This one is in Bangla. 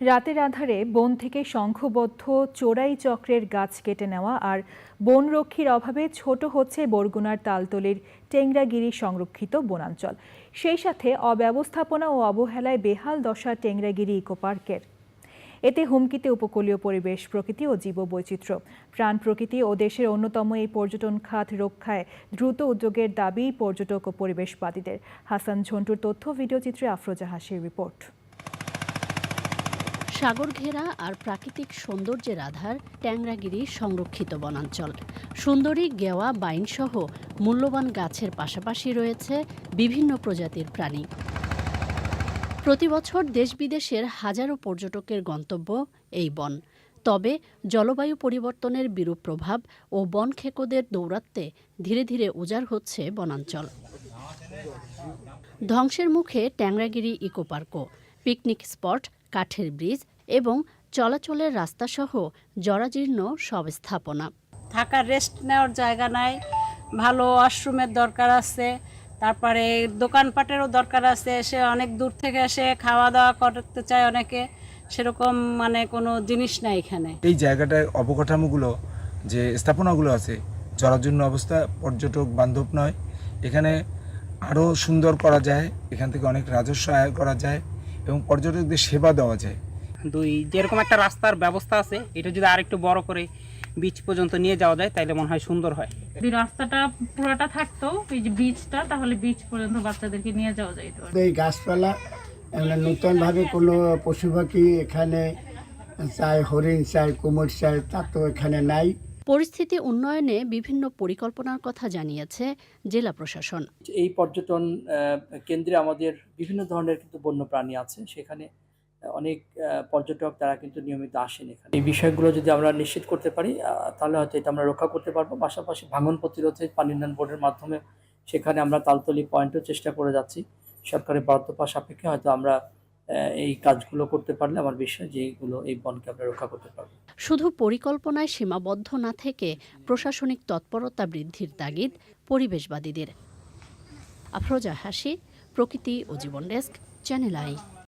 রাতের আধারে বন থেকে শঙ্খবদ্ধ চোরাই চক্রের গাছ কেটে নেওয়া আর বনরক্ষীর অভাবে ছোট হচ্ছে বরগুনার তালতলির টেংরাগিরি সংরক্ষিত বনাঞ্চল। সেই সাথে অব্যবস্থাপনা ও অবহেলায় বেহাল দশা টেংরাগিরি ইকো পার্কের এতে হুমকিতে উপকূলীয় পরিবেশ, প্রকৃতি ও জীববৈচিত্র্য। প্রাণ প্রকৃতি ও দেশের অন্যতম এই পর্যটন খাত রক্ষায় দ্রুত উদ্যোগের দাবি পর্যটক ও পরিবেশবাদীদের। হাসান ঝন্টুর তথ্য ভিডিওচিত্রে আফরোজা হাসির রিপোর্ট। সাগর ঘেরা আর প্রাকৃতিক সৌন্দর্যের আধার ট্যাংরাগিরি সংরক্ষিত বনাঞ্চল। সুন্দরী, গেওয়া, বাইনসহ মূল্যবান গাছের পাশাপাশি রয়েছে বিভিন্ন প্রজাতির প্রাণী। প্রতি বছর দেশ বিদেশের হাজারো পর্যটকের গন্তব্য এই বন। তবে জলবায়ু পরিবর্তনের বিরূপ প্রভাব ও বন খেকোদের দৌরাত্মে ধীরে ধীরে উজাড় হচ্ছে বনাঞ্চল। ধ্বংসের মুখে ট্যাংরাগিরি ইকোপার্কও পিকনিক স্পট, কাঠের ব্রিজ এবং চলাচলের রাস্তাসহ জরাজীর্ণ সব স্থাপনা। থাকার রেস্ট নেওয়ার জায়গা নাই ভালো ওয়াশরুমের দরকার আছে তারপরে দোকানপাটেরও দরকার আছে সে অনেক দূর থেকে এসে খাওয়া দাওয়া করতে চায় অনেকে সেরকম মানে কোনো জিনিস নাই এখানে। এই জায়গাটায় অবকাঠামোগুলো যে স্থাপনাগুলো আছে জরাজীর্ণ অবস্থা পর্যটক বান্ধব নয় এখানে আরও সুন্দর করা যায় এখান থেকে অনেক রাজস্ব আয় করা যায় এবং পর্যটকদের সেবা দেওয়া যায়। দুই যেরকম একটা রাস্তার ব্যবস্থা আছে এটা যদি আরেকটু বড় করে বিচ পর্যন্ত নিয়ে যাওয়া যায় তাহলে মনে হয় সুন্দর হয়। যদি রাস্তাটা পুরোটা থাকতো এই যে বীজটা তাহলে বীজ পর্যন্ত বাচ্চাদেরকে নিয়ে যাওয়া যাইতো আর এই গাছপালা নূতনভাবে কোনো পশু পাখি এখানে চাই হরিণ চাই কুমোর চাই তা তো এখানে নাই। পরিস্থিতি উন্নয়নে বিভিন্ন পরিকল্পনার কথা জানিয়েছে জেলা প্রশাসন। এই পর্যটন কেন্দ্রে আমাদের বিভিন্ন ধরনের কিন্তু বন্য প্রাণী আছে। সেখানে অনেক পর্যটক তারা কিন্তু নিয়মিত আসেন এখানে। এই বিষয়গুলো যদি আমরা নিশ্চিত করতে পারি তাহলে হয়তো এটা আমরা রক্ষা করতে পারব। পাশাপাশি ভাঙন প্রতিরোধে পানি উন্নয়ন বোর্ডের মাধ্যমে সেখানে আমরা তালতলি পয়েন্টও চেষ্টা করে যাচ্ছি। সরকারের বরাদ্দ পাওয়া সাপেক্ষে হয়তো আমরা এই কাজগুলো করতে পারলে আমার বিশ্বাস যে এইগুলো, এই বনকে আমরা রক্ষা করতে পারব। শুধু পরিকল্পনায় সীমাবদ্ধ না থেকে প্রশাসনিক তৎপরতা বৃদ্ধির তাগিদ পরিবেশবাদীদের। আফরোজা হাসি প্রকৃতি ও জীবন ডেস্ক, চ্যানেল আই।